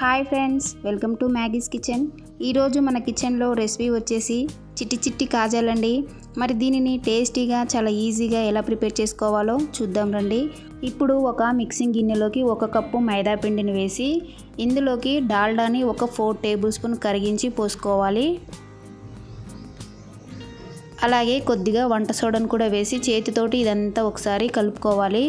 Hi friends welcome to Maggie's kitchen. ఈరోజు మన కిచెన్లో రెసిపీ వచ్చేసి చిట్టి చిట్టి కాజాలండి. మరి దీనిని టేస్టీగా చాలా ఈజీగా ఎలా ప్రిపేర్ చేసుకోవాలో చూద్దాం రండి. ఇప్పుడు ఒక మిక్సింగ్ గిన్నెలోకి ఒక కప్పు మైదా పిండిని వేసి ఇందులోకి డాల్డాని ఒక ఫోర్ టేబుల్ స్పూన్ కరిగించి పోసుకోవాలి. అలాగే కొద్దిగా వంట సోడాను కూడా వేసి చేతితోటి ఇదంతా ఒకసారి కలుపుకోవాలి.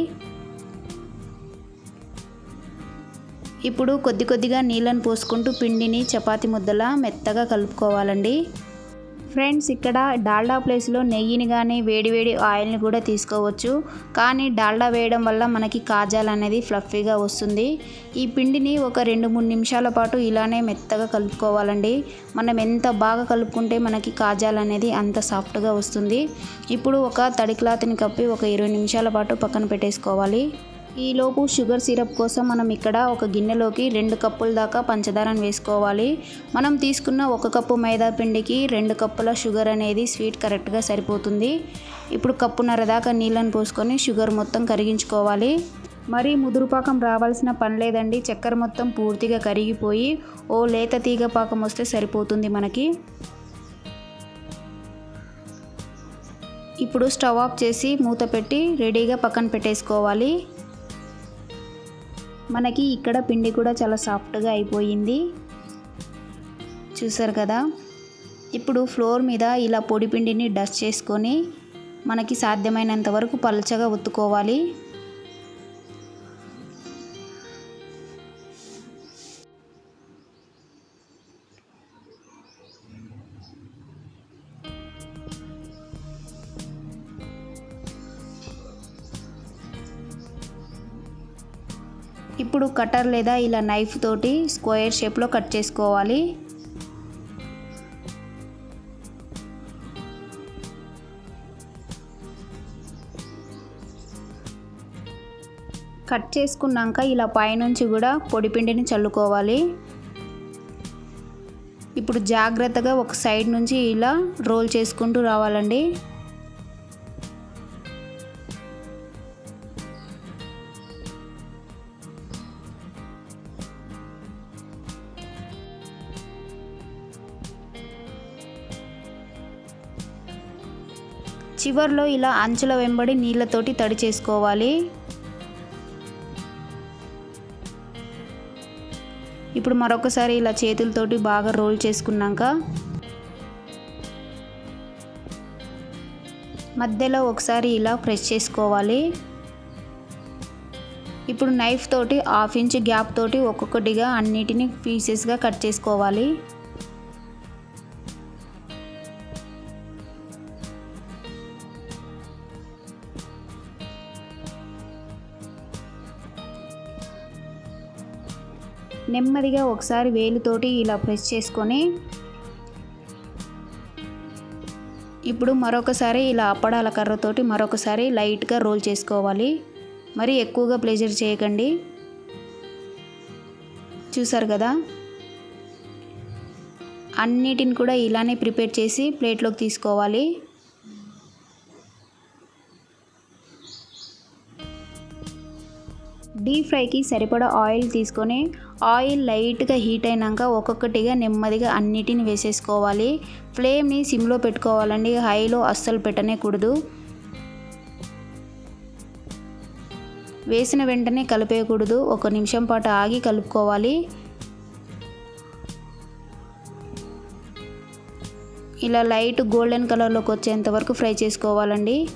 ఇప్పుడు కొద్ది కొద్దిగా నీళ్ళను పోసుకుంటూ పిండిని చపాతి ముద్దలా మెత్తగా కలుపుకోవాలండి. ఫ్రెండ్స్ ఇక్కడ డాల్డా ప్లేస్లో నెయ్యిని కానీ వేడివేడి ఆయిల్ని కూడా తీసుకోవచ్చు. కానీ డాల్డా వేయడం వల్ల మనకి కాజాలు అనేది ఫ్లఫీగా వస్తుంది. ఈ పిండిని ఒక రెండు మూడు నిమిషాల పాటు ఇలానే మెత్తగా కలుపుకోవాలండి. మనం ఎంత బాగా కలుపుకుంటే మనకి కాజాలు అనేది అంత సాఫ్ట్గా వస్తుంది. ఇప్పుడు ఒక తడి క్లాత్ని కప్పి ఒక ఇరవై నిమిషాల పాటు పక్కన పెట్టేసుకోవాలి. ఈలోపు షుగర్ సిరప్ కోసం మనం ఇక్కడ ఒక గిన్నెలోకి రెండు కప్పుల దాకా పంచదారను వేసుకోవాలి. మనం తీసుకున్న ఒక కప్పు మైదా పిండికి రెండు కప్పుల షుగర్ అనేది స్వీట్ కరెక్ట్గా సరిపోతుంది. ఇప్పుడు కప్పున్నర దాకా నీళ్ళని పోసుకొని షుగర్ మొత్తం కరిగించుకోవాలి. మరీ ముదురుపాకం రావాల్సిన పని లేదండి. చక్కెర మొత్తం పూర్తిగా కరిగిపోయి ఓ లేత తీగ పాకం వస్తే సరిపోతుంది మనకి. ఇప్పుడు స్టవ్ ఆఫ్ చేసి మూత పెట్టి రెడీగా పక్కన పెట్టేసుకోవాలి. మనకి ఇక్కడ పిండి కూడా చాలా సాఫ్ట్గా అయిపోయింది. చూసారు కదా? ఇప్పుడు ఫ్లోర్ మీద ఇలా పొడి పిండిని డస్ట్ చేసుకొని మనకి సాధ్యమైనంత వరకు పలచగా ఒత్తుకోవాలి. ఇప్పుడు కటర్ లేదా ఇలా నైఫ్ తోటి స్క్వేర్ షేప్లో కట్ చేసుకోవాలి. కట్ చేసుకున్నాక ఇలా పైనుంచి కూడా పొడిపిండిని చల్లుకోవాలి. ఇప్పుడు జాగ్రత్తగా ఒక సైడ్ నుంచి ఇలా రోల్ చేసుకుంటూ రావాలండి. చివర్లో ఇలా అంచుల వెంబడి నీళ్ళతోటి తడి చేసుకోవాలి. ఇప్పుడు మరొకసారి ఇలా చేతులతోటి బాగా రోల్ చేసుకున్నాక మధ్యలో ఒకసారి ఇలా ప్రెస్ చేసుకోవాలి. ఇప్పుడు నైఫ్ తోటి హాఫ్ ఇంచ్ గ్యాప్ తోటి ఒక్కొక్కటిగా అన్నిటిని పీసెస్గా కట్ చేసుకోవాలి. నెమ్మదిగా ఒకసారి వేలుతోటి ఇలా ప్రెస్ చేసుకొని ఇప్పుడు మరొకసారి ఇలా అప్పడాల కర్రతోటి మరొకసారి లైట్గా రోల్ చేసుకోవాలి. మరి ఎక్కువగా ప్లేజర్ చేయకండి. చూసారు కదా? అన్నిటిని కూడా ఇలానే ప్రిపేర్ చేసి ప్లేట్లోకి తీసుకోవాలి. డీప్ ఫ్రైకి సరిపడా ఆయిల్ తీసుకొని ఆయిల్ లైట్గా హీట్ అయినాక ఒక్కొక్కటిగా నెమ్మదిగా అన్నిటిని వేసేసుకోవాలి. ఫ్లేమ్ని సిమ్లో పెట్టుకోవాలండి. హైలో అస్సలు పెట్టనేకూడదు. వేసిన వెంటనే కలిపేయకూడదు. ఒక నిమిషం పాటు ఆగి కలుపుకోవాలి. ఇలా లైట్ గోల్డెన్ కలర్లోకి వచ్చేంత వరకు ఫ్రై చేసుకోవాలండి.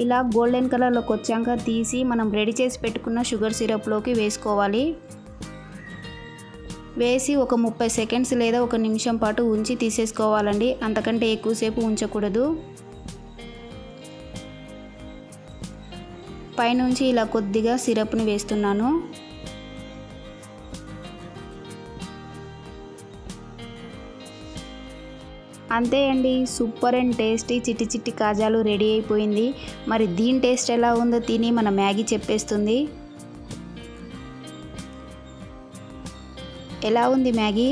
ఇలా గోల్డెన్ కలర్లోకి వచ్చాక తీసి మనం రెడీ చేసి పెట్టుకున్న షుగర్ సిరప్లోకి వేసుకోవాలి. వేసి ఒక ముప్పై సెకండ్స్ లేదా ఒక నిమిషం పాటు ఉంచి తీసేసుకోవాలండి. అంతకంటే ఎక్కువసేపు ఉంచకూడదు. పైనుంచి ఇలా కొద్దిగా సిరప్ని వేస్తున్నాను. అంతే అండి సూపర్ అండ్ టేస్టీ చిట్టి చిట్టి కాజాలు రెడీ అయిపోయింది. మరి దీని టేస్ట్ ఎలా ఉందో తిని మన మ్యాగీ చెప్పేస్తుంది. ఎలా ఉంది మ్యాగీ?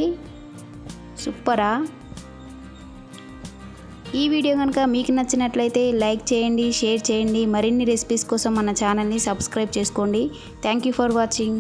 సూపరా? ఈ వీడియో కనుక మీకు నచ్చినట్లయితే లైక్ చేయండి షేర్ చేయండి. మరిన్ని రెసిపీస్ కోసం మన ఛానల్ని సబ్స్క్రైబ్ చేసుకోండి. Thank you for watching.